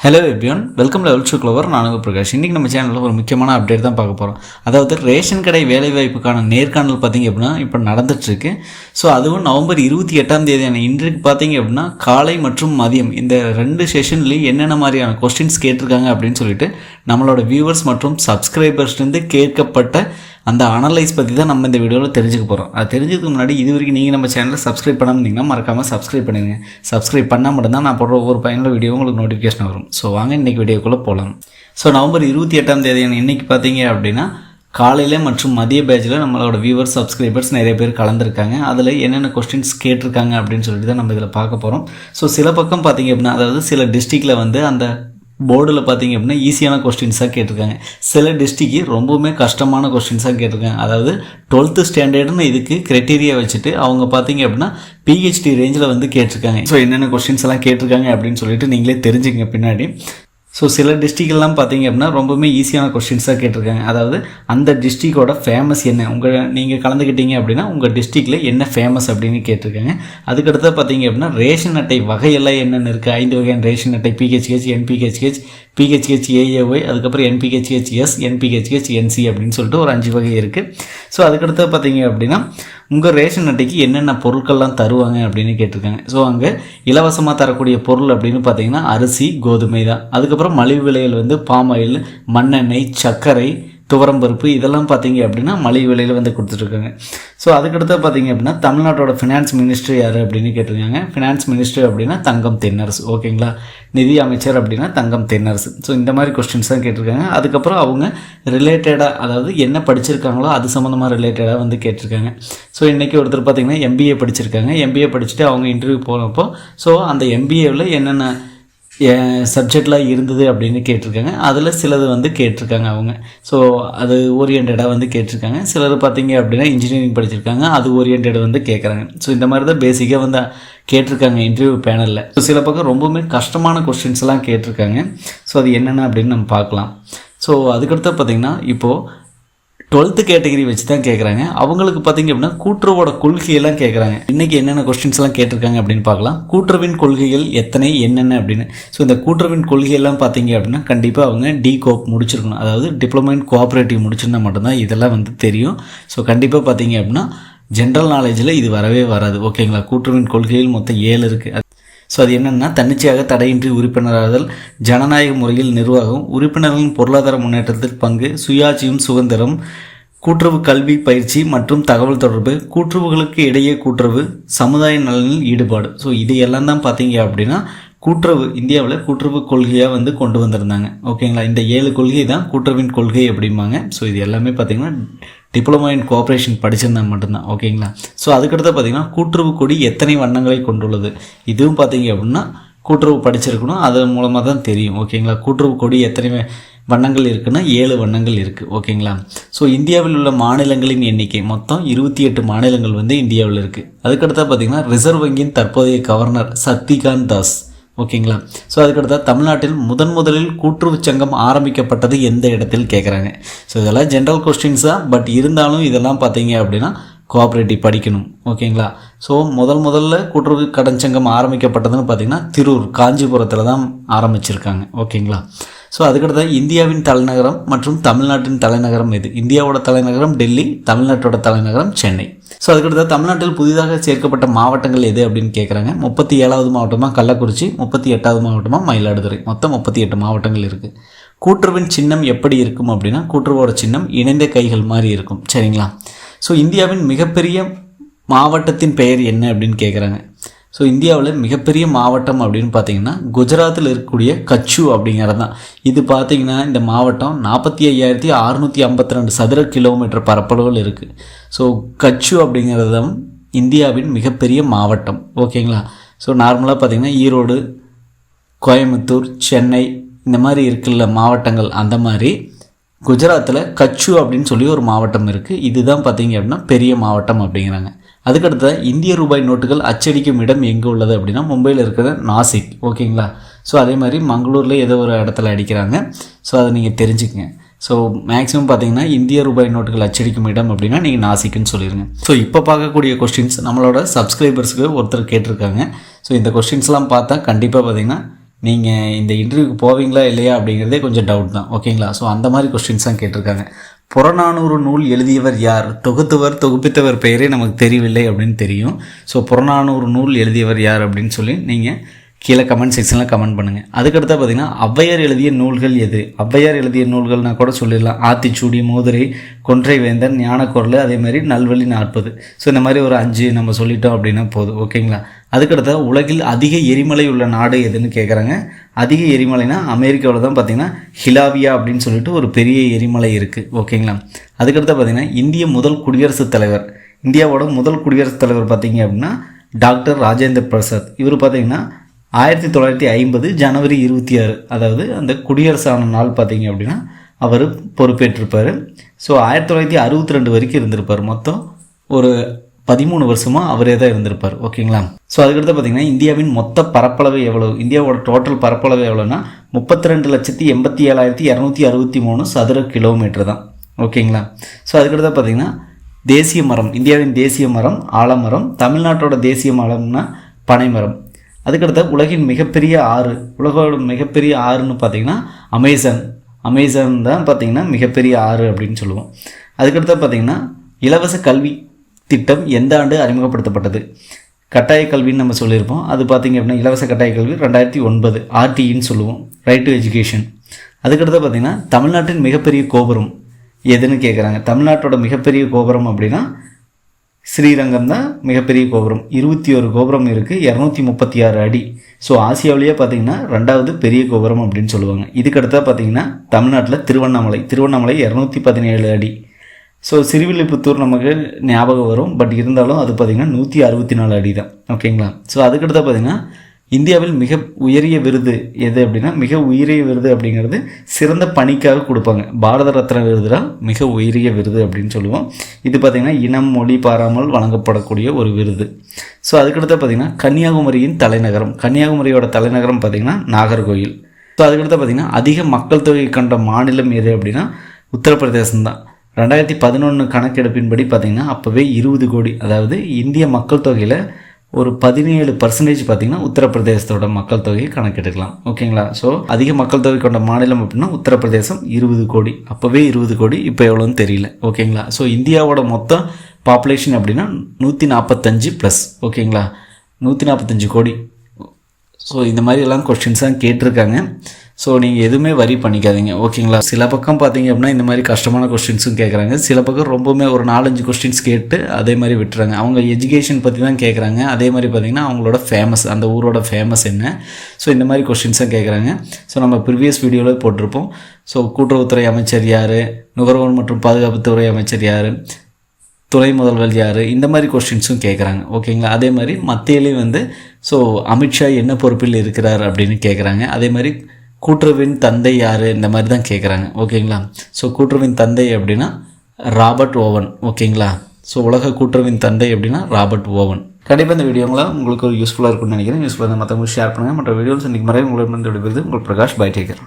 Hello எப்பியோன் welcome level shoe clover நான் உங்கள் பிரகாஷ். இன்றைக்கி நம்ம சேனலில் ஒரு முக்கியமான அப்டேட் தான் பார்க்க போகிறோம் அதாவது ரேஷன் கடை வேலைவாய்ப்புக்கான நேர்காணல் பார்த்தீங்க அப்படின்னா இப்போ நடந்துட்டுருக்கு. ஸோ அதுவும் நவம்பர் இருபத்தி எட்டாம் தேதியான இன்றைக்கு பார்த்தீங்க அப்படின்னா காலை மற்றும் மதியம் இந்த ரெண்டு செஷன்லேயும் என்னென்ன மாதிரியான கொஸ்டின்ஸ் கேட்டிருக்காங்க அப்படின்னு சொல்லிட்டு நம்மளோட வியூவர்ஸ் மற்றும் சப்ஸ்கிரைபர்ஸ்லேருந்து கேட்கப்பட்ட அந்த அனலைஸ் பற்றி தான் நம்ம இந்த வீடியோவில் தெரிஞ்சுக்க போகிறோம் அது தெரிஞ்சதுக்கு முன்னாடி இது வரைக்கும் நீங்கள் நம்ம சேனலை சப்ஸ்கிரைப் பண்ணாமல் மறக்காமல் சப்ஸ்கிரைப் பண்ணுங்க சப்ஸ்கிரைப் பண்ணால் மட்டும்தான் நான் போடுற ஒவ்வொரு பயனுள்ள வீடியோ உங்களுக்கு நோட்டிஃபிகேஷன் வரும். ஸோ வாங்க இன்றைக்கி வீடியோக்குள்ளே போகலாம் ஸோ நவம்பர் இருபத்தி எட்டாம் தேதியான இன்றைக்கி பார்த்தீங்க அப்படின்னா காலையில் மற்றும் மதிய பேட்சில் நம்மளோட வியூவர்ஸ் சப்ஸ்கிரைபர்ஸ் நிறைய பேர் கலந்துருக்காங்க. அதில் என்னென்ன கொஸ்டின்ஸ் கேட்டிருக்காங்க அப்படின்னு சொல்லிட்டு தான் நம்ம இதில் பார்க்க போகிறோம் ஸோ சில பக்கம் பார்த்தீங்க அப்படின்னா அதாவது சில டிஸ்ட்ரிக்டில் வந்து அந்த போர்டில் பார்த்தீங்க அப்படின்னா ஈஸியான கொஸ்டின்ஸாக கேட்டிருக்காங்க. சில டிஸ்ட்ரிக்கு ரொம்பவுமே கஷ்டமான கொஸ்டின்ஸாக கேட்டிருக்காங்க. அதாவது டுவெல்த்து ஸ்டாண்டர்டுன்னு இதுக்கு க்ரைட்டீரியா வச்சுட்டு அவங்க பார்த்தீங்க அப்படின்னா பிஹெச்டி ரேஞ்சில் வந்து கேட்டிருக்காங்க. ஸோ என்னென்ன கொஸ்டின்ஸ் எல்லாம் கேட்டிருக்காங்க அப்படின்னு சொல்லிட்டு நீங்களே தெரிஞ்சுக்கங்க பின்னாடி. ஸோ சில டிஸ்ட்ரிக்ட்லாம் பார்த்தீங்க அப்படின்னா ரொம்பவுமே ஈஸியான கொஸ்டின்ஸாக கேட்டிருக்காங்க. அதாவது அந்த டிஸ்ட்ரிக்டோட ஃபேமஸ் என்ன? உங்கள் நீங்கள் கலந்துக்கிட்டீங்க அப்படின்னா உங்கள் டிஸ்ட்ரிக்டில் என்ன ஃபேமஸ் அப்படின்னு கேட்டிருக்காங்க. அதுக்கடுத்து பார்த்தீங்க அப்படின்னா ரேஷன் அட்டை வகையெல்லாம் என்னென்ன இருக்குது ஐந்து வகையான ரேஷன் அட்டை பிஹெச்ஹெச் என்பிஹெச்ஹெச் பிஹெச்ஹெச் ஏஏஒய் அதுக்கப்புறம் என்பிஹெச்ஹெச் எஸ் என்பிஹெச்ஹெச் என்சி அப்படின்னு சொல்லிட்டு ஒரு அஞ்சு வகை இருக்குது ஸோ அதுக்கடுத்து பார்த்தீங்க அப்படின்னா உங்கள் ரேஷன் அட்டைக்கு என்னென்ன பொருட்கள்லாம் தருவாங்க அப்படின்னு கேட்டிருக்காங்க. ஸோ அங்கே இலவசமாக தரக்கூடிய பொருள் அப்படின்னு பார்த்தீங்கன்னா அரிசி கோதுமை தான். அதுக்கப்புறம் மலிவு விலையில் வந்து பாம் ஆயில் மண்ணெண்ணெய் சர்க்கரை துவரம் பருப்பு இதெல்லாம் பார்த்தீங்க அப்படின்னா மலிவு விலையில் வந்து கொடுத்துட்ருக்காங்க. ஸோ அதுக்கடுத்து பார்த்தீங்க அப்படின்னா தமிழ்நாட்டோட ஃபினான்ஸ் மினிஸ்டர் யார் அப்படின்னு கேட்டிருக்காங்க. ஃபினான்ஸ் மினிஸ்டர் அப்படின்னா தங்கம் தென்னரசு. ஓகேங்களா நிதி அமைச்சர் அப்படின்னா தங்கம் தென்னரசு. ஸோ இந்த மாதிரி கொஸ்டின்ஸ் தான் கேட்டிருக்காங்க. அதுக்கப்புறம் அவங்க ரிலேட்டடாக அதாவது என்ன படிச்சிருக்காங்களோ அது சம்மந்தமாக ரிலேட்டடாக வந்து கேட்டிருக்காங்க. ஸோ இன்றைக்கி ஒருத்தர் பார்த்தீங்கன்னா எம்பிஏ படிச்சிருக்காங்க. எம்பிஏ படிச்சுட்டு அவங்க இன்டர்வியூ போனப்போ ஸோ அந்த எம்பிஏவில் என்னென்ன சப்ஜெக்ட்லாம் இருந்தது அப்படின்னு கேட்டிருக்காங்க. அதில் சிலது வந்து கேட்டிருக்காங்க அவங்க. ஸோ அது ஓரியன்டாக வந்து கேட்டிருக்காங்க. சிலர் பார்த்தீங்க அப்படின்னா இன்ஜினியரிங் படிச்சிருக்காங்க. அது ஓரியன்டாக வந்து கேட்குறாங்க. ஸோ இந்த மாதிரி தான் பேசிக்காக வந்து கேட்டிருக்காங்க இன்டர்வியூ பேனலில் ஸோ சில பக்கம் ரொம்பவுமே கஷ்டமான கொஸ்டின்ஸ்லாம் கேட்டிருக்காங்க. ஸோ அது என்னென்ன அப்படின்னு நம்ம பார்க்கலாம். ஸோ அதுக்கடுத்து பார்த்திங்கன்னா இப்போது டுவெல்த்து கேட்டகரி வச்சு தான் கேட்குறாங்க அவங்களுக்கு பார்த்தீங்க அப்படின்னா கூட்டுறவோட கொள்கையெல்லாம் கேட்குறாங்க இன்றைக்கி என்னென்ன கொஸ்டின்ஸ்லாம் கேட்டிருக்காங்க அப்படின்னு பார்க்கலாம். கூட்டுறவின் கொள்கைகள் எத்தனை என்னென்ன அப்படின்னு. ஸோ இந்த கூட்டுறவின் கொள்கையெல்லாம் பார்த்தீங்க அப்படின்னா கண்டிப்பாக அவங்க டி கோப் முடிச்சிருக்கணும். அதாவது டிப்ளமோ இன் கோஆப்ரேட்டிவ் முடிச்சிருந்தா மட்டும்தான் இதெல்லாம் வந்து தெரியும். ஸோ கண்டிப்பாக பார்த்தீங்க அப்படின்னா ஜென்ரல் நாலேஜில் இது வரவே வராது. ஓகேங்களா கூட்டுறவின் கொள்கையில் மொத்தம் ஏழு இருக்குது ஸோ அது என்னென்னா தன்னிச்சையாக தடையின்றி உறுப்பினராதல் ஜனநாயக முறையில் நிர்வாகம் உறுப்பினர்களின் பொருளாதார முன்னேற்றத்தில் பங்கு சுயாட்சியும் சுதந்திரம் கூட்டுறவு கல்வி பயிற்சி மற்றும் தகவல் தொடர்பு கூட்டுறவுகளுக்கு இடையே கூட்டுறவு சமுதாய நலனில் ஈடுபாடு. ஸோ இது எல்லாம் தான் பார்த்தீங்க அப்படின்னா கூட்டுறவு இந்தியாவில் கூட்டுறவு கொள்கையாக வந்து கொண்டு வந்திருந்தாங்க. ஓகேங்களா இந்த ஏழு கொள்கை தான் கூட்டுறவின் கொள்கை அப்படிம்பாங்க. ஸோ இது எல்லாமே பார்த்திங்கன்னா டிப்ளமோ இன் கோஆப்ரேஷன் படிச்சிருந்தா மட்டும்தான் ஓகேங்களா ஸோ அதுக்கடுத்து பார்த்திங்கன்னா கூட்டுறவு கொடி எத்தனை வண்ணங்களை கொண்டுள்ளது? இதுவும் பார்த்தீங்க அப்படின்னா கூட்டுறவு படிச்சிருக்கணும் அதன் மூலமாக தான் தெரியும் ஓகேங்களா கூட்டுறவு கொடி எத்தனை வண்ணங்கள் இருக்குன்னா ஏழு வண்ணங்கள் இருக்குது ஓகேங்களா ஸோ இந்தியாவில் உள்ள மாநிலங்களின் எண்ணிக்கை மொத்தம் இருபத்தி எட்டு மாநிலங்கள் வந்து இந்தியாவில் இருக்குது அதுக்கடுத்தா பார்த்திங்கன்னா ரிசர்வ் வங்கியின் தற்போதைய கவர்னர் சக்திகாந்த் தாஸ். ஓகேங்களா? ஸோ அதுக்கடுத்த தமிழ்நாட்டில் முதன் முதலில் கூட்டுறவு சங்கம் ஆரம்பிக்கப்பட்டது எந்த இடத்தில் கேட்குறாங்க ஸோ இதெல்லாம் ஜென்ரல் கொஸ்டின்ஸ் தான். பட் இருந்தாலும் இதெல்லாம் பார்த்தீங்க அப்படின்னா கோஆப்ரேட்டிவ் படிக்கணும். ஓகேங்களா? ஸோ முதல் முதல்ல கூட்டுறவு கடன் சங்கம் ஆரம்பிக்கப்பட்டதுன்னு பார்த்தீங்கன்னா திரூர் காஞ்சிபுரத்தில் தான் ஆரம்பிச்சிருக்காங்க. ஓகேங்களா? ஸோ அதுக்கடுத்த இந்தியாவின் தலைநகரம் மற்றும் தமிழ்நாட்டின் தலைநகரம் எது? இந்தியாவோட தலைநகரம் டெல்லி தமிழ்நாட்டோட தலைநகரம் சென்னை. ஸோ அதுக்கடுத்து தமிழ்நாட்டில் புதிதாக சேர்க்கப்பட்ட மாவட்டங்கள் எது அப்படின்னு கேட்குறாங்க முப்பத்தி ஏழாவது மாவட்டமாக கள்ளக்குறிச்சி முப்பத்தி எட்டாவது மாவட்டமாக மயிலாடுதுறை. மொத்தம் முப்பத்தி எட்டு மாவட்டங்கள் இருக்குது கூட்டுறவின் சின்னம் எப்படி இருக்கும் அப்படின்னா கூட்டுறவோட சின்னம் இணைந்த கைகள் மாதிரி இருக்கும். சரிங்களா? ஸோ இந்தியாவின் மிகப்பெரிய மாவட்டத்தின் பெயர் என்ன அப்படின்னு கேட்குறாங்க ஸோ இந்தியாவில் மிகப்பெரிய மாவட்டம் அப்படின்னு பார்த்தீங்கன்னா குஜராத்தில் இருக்கக்கூடிய கச்சு அப்படிங்கிறது தான். இது பார்த்தீங்கன்னா இந்த மாவட்டம் நாற்பத்தி ஐயாயிரத்தி அறுநூற்றி ஐம்பத்தி ரெண்டு சதுர கிலோமீட்டர் பரப்பளவில் இருக்குது ஸோ கச்சு அப்படிங்கிறது தான் இந்தியாவின் மிகப்பெரிய மாவட்டம். ஓகேங்களா? ஸோ நார்மலாக பார்த்திங்கன்னா ஈரோடு கோயம்புத்தூர் சென்னை இந்த மாதிரி இருக்குல்ல மாவட்டங்கள் அந்த மாதிரி குஜராத்தில் கச்சு அப்படின்னு சொல்லி ஒரு மாவட்டம் இருக்குது இதுதான் பார்த்தீங்க அப்படின்னா பெரிய மாவட்டம் அப்படிங்கிறாங்க. அதுக்கடுத்த இந்திய ரூபாய் நோட்டுகள் அச்சடிக்கும் இடம் எங்கே உள்ளது அப்படின்னா மும்பையில் இருக்கிற நாசிக் ஓகேங்களா? ஸோ அதே மாதிரி மங்களூரில் ஏதோ ஒரு இடத்துல அடிக்கிறாங்க. ஸோ அதை நீங்கள் தெரிஞ்சுக்கங்க. ஸோ மேக்ஸிமம் பார்த்தீங்கன்னா இந்திய ரூபாய் நோட்டுகள் அச்சடிக்கும் இடம் அப்படின்னா நீங்கள் நாசிக்குன்னு சொல்லிடுங்க ஸோ இப்போ பார்க்கக்கூடிய கொஸ்டின்ஸ் நம்மளோட சப்ஸ்கிரைபர்ஸுக்கு ஒருத்தர் கேட்டிருக்காங்க. ஸோ இந்த கொஸ்டின்ஸ்லாம் பார்த்தா கண்டிப்பாக பார்த்தீங்கன்னா நீங்கள் இந்த இன்டர்வியூக்கு போவீங்களா இல்லையா அப்படிங்கிறதே கொஞ்சம் டவுட் தான். ஓகேங்களா? ஸோ அந்த மாதிரி கொஸ்டின்ஸ் தான் கேட்டிருக்காங்க. புறநானூறு நூல் எழுதியவர் யார்? தொகுத்தவர் தொகுப்பித்தவர் பெயரே நமக்கு தெரியவில்லை அப்படின்னு தெரியும். ஸோ புறநானூறு நூல் எழுதியவர் யார் அப்படின்னு சொல்லி நீங்கள் கீழே கமெண்ட் செக்ஷனில் கமெண்ட் பண்ணுங்கள் அதுக்கடுத்து பார்த்தீங்கன்னா ஔவையார் எழுதிய நூல்கள் எது? ஔவையார் எழுதிய நூல்கள்னா கூட சொல்லிடலாம். ஆத்திச்சூடி மோதிரை கொன்றை வேந்தன் ஞானக்குரல் அதே மாதிரி நல்வழி நாற்பது. ஸோ இந்த மாதிரி ஒரு அஞ்சு நம்ம சொல்லிட்டோம் அப்படின்னா போதும். ஓகேங்களா அதுக்கடுத்த உலகில் அதிக எரிமலை உள்ள நாடு எதுன்னு கேட்குறாங்க அதிக எரிமலைனா அமெரிக்காவில் தான் பார்த்தீங்கன்னா ஹிலாவியா அப்படின்னு சொல்லிட்டு ஒரு பெரிய எரிமலை இருக்குது ஓகேங்களா அதுக்கடுத்து பார்த்தீங்கன்னா இந்திய முதல் குடியரசுத் தலைவர். இந்தியாவோட முதல் குடியரசுத் தலைவர் பார்த்தீங்க அப்படின்னா டாக்டர் ராஜேந்திர பிரசாத். இவர் பார்த்தீங்கன்னா ஆயிரத்தி தொள்ளாயிரத்தி ஐம்பது ஜனவரி இருபத்தி ஆறு அதாவது அந்த குடியரசான நாள் பார்த்தீங்க அப்படின்னா அவர் பொறுப்பேற்றிருப்பார். ஸோ ஆயிரத்தி தொள்ளாயிரத்தி அறுபத்தி ரெண்டு வரைக்கும் இருந்திருப்பார். மொத்தம் ஒரு பதிமூணு வருஷமாக அவரே தான் இருந்திருப்பார். ஓகேங்களா? ஸோ அதுக்கடுத்து பார்த்தீங்கன்னா இந்தியாவின் மொத்த பரப்பளவு எவ்வளோ இந்தியாவோட டோட்டல் பரப்பளவு எவ்வளோன்னா முப்பத்தி ரெண்டு லட்சத்தி எண்பத்தி ஏழாயிரத்தி இரநூத்தி அறுபத்தி மூணு சதுர கிலோமீட்டர் தான். ஓகேங்களா? ஸோ அதுக்கடுத்து பார்த்தீங்கன்னா தேசிய மரம் இந்தியாவின் தேசிய மரம் ஆலமரம் தமிழ்நாட்டோட தேசிய மரம்னா பனைமரம். அதுக்கடுத்த உலகின் மிகப்பெரிய ஆறு உலகோட மிகப்பெரிய ஆறுன்னு பார்த்தீங்கன்னா அமேசான். அமேசான் தான் பார்த்தீங்கன்னா மிகப்பெரிய ஆறு அப்படின்னு சொல்லுவோம். அதுக்கடுத்து பார்த்தீங்கன்னா இலவச கல்வி திட்டம் எந்த ஆண்டு அறிமுகப்படுத்தப்பட்டது? கட்டாய கல்வின்னு நம்ம சொல்லியிருப்போம். அது பார்த்தீங்க அப்படின்னா இலவச கட்டாய கல்வி ரெண்டாயிரத்தி ஒன்பது ஆர்டிஇன்னு சொல்லுவோம். ரைட் டு எஜுகேஷன் அதுக்கடுத்து பார்த்தீங்கன்னா தமிழ்நாட்டின் மிகப்பெரிய கோபுரம் எதுன்னு கேட்குறாங்க தமிழ்நாட்டோட மிகப்பெரிய கோபுரம் அப்படின்னா ஸ்ரீரங்கம் தான் மிகப்பெரிய கோபுரம். இருபத்தி ஒரு கோபுரம் இருக்குது இரநூத்தி முப்பத்தி ஆறு அடி. ஸோ ஆசியாவிலேயே பார்த்தீங்கன்னா ரெண்டாவது பெரிய கோபுரம் அப்படின்னு சொல்லுவாங்க. இதுக்கடுத்தா பார்த்தீங்கன்னா தமிழ்நாட்டில் திருவண்ணாமலை. திருவண்ணாமலை இரநூத்தி பதினேழு அடி. ஸோ சிறுவில்லிபுத்தூர் நமக்கு ஞாபகம் வரும். பட் இருந்தாலும் அது பார்த்திங்கன்னா நூற்றி அறுபத்தி நாலு அடி தான் ஓகேங்களா ஸோ அதுக்கடுத்தா பார்த்தீங்கன்னா இந்தியாவில் மிக உயரிய விருது எது அப்படின்னா மிக உயரிய விருது அப்படிங்கிறது சிறந்த பணிக்காக கொடுப்பாங்க. பாரத ரத்ன விருதுலாம் மிக உயரிய விருது அப்படின்னு சொல்லுவோம். இது பார்த்திங்கன்னா இனம் மொழி பாராமல் வழங்கப்படக்கூடிய ஒரு விருது. ஸோ அதுக்கடுத்து பார்த்திங்கன்னா கன்னியாகுமரியின் தலைநகரம். கன்னியாகுமரியோட தலைநகரம் பார்த்திங்கன்னா நாகர்கோயில் ஸோ அதுக்கடுத்து பார்த்திங்கன்னா அதிக மக்கள் தொகை கொண்ட மாநிலம் எது அப்படின்னா உத்தரப்பிரதேசம் தான் ரெண்டாயிரத்தி பதினொன்று கணக்கெடுப்பின்படி பார்த்திங்கன்னா அப்போவே இருபது கோடி அதாவது இந்திய மக்கள் தொகையில் ஒரு பதினேழு பர்சன்டேஜ் பார்த்திங்கன்னா உத்தரப்பிரதேசத்தோட மக்கள் தொகையை கணக்கெடுக்கலாம் ஓகேங்களா? ஸோ அதிக மக்கள் தொகை கொண்ட மாநிலம் அப்படின்னா உத்தரப்பிரதேசம் இருபது கோடி. அப்போவே இருபது கோடி இப்போ எவ்வளோன்னு தெரியல. ஓகேங்களா? ஸோ இந்தியாவோட மொத்த பாப்புலேஷன் அப்படின்னா நூற்றி நாற்பத்தஞ்சு ப்ளஸ் ஓகேங்களா? நூற்றி நாற்பத்தஞ்சு கோடி. ஸோ இந்த மாதிரி எல்லாம் கொஸ்டின்ஸ் தான் கேட்டிருக்காங்க. ஸோ நீங்கள் எதுவுமே வரி பண்ணிக்காதீங்க. ஓகேங்களா சில பக்கம் பார்த்தீங்க அப்படின்னா இந்த மாதிரி கஷ்டமான கொஸ்டின்ஸும் கேட்குறாங்க சில பக்கம் ரொம்பவுமே ஒரு நாலஞ்சு கொஸ்டின்ஸ் கேட்டு அதே மாதிரி விட்டுறாங்க. அவங்க எஜுகேஷன் பற்றி தான் கேட்குறாங்க அதே மாதிரி பார்த்தீங்கன்னா அவங்களோட ஃபேமஸ் அந்த ஊரோட ஃபேமஸ் என்ன? ஸோ இந்த மாதிரி கொஸ்டின்ஸாக கேட்குறாங்க ஸோ நம்ம ப்ரிவியஸ் வீடியோவில் போட்டிருப்போம். ஸோ கூட்டுறவுத்துறை அமைச்சர் யார்? நுகர்வோர் மற்றும் பாதுகாப்புத்துறை அமைச்சர் யார்? துணை முதல்வர் யார்? இந்த மாதிரி கொஸ்டின்ஸும் கேட்குறாங்க ஓகேங்களா அதே மாதிரி மத்தியிலையும் வந்து ஸோ அமித்ஷா என்ன பொறுப்பில் இருக்கிறார் அப்படின்னு கேட்குறாங்க அதே மாதிரி கூட்டுறவின் தந்தை யார்? இந்த மாதிரி தான் கேட்குறாங்க ஓகேங்களா? ஸோ கூட்டுறவின் தந்தை அப்படின்னா ராபர்ட் ஓவன். ஓகேங்களா? ஸோ உலக கூட்டுறவின் தந்தை அப்படின்னா ராபர்ட் ஓவன். கண்டிப்பாக இந்த வீடியோங்களா உங்களுக்கு யூஸ்ஃபுல்லாக இருக்கும்னு நினைக்கிறேன். யூஸ்ஃபுல்லாக மற்றவங்களுக்கு ஷேர் பண்ணுங்கள் மற்ற வீடியோஸ் இன்றைக்கி மறைய உங்களுக்கு வந்து விடுவது உங்கள் பிரகாஷ் பை டேக்கர்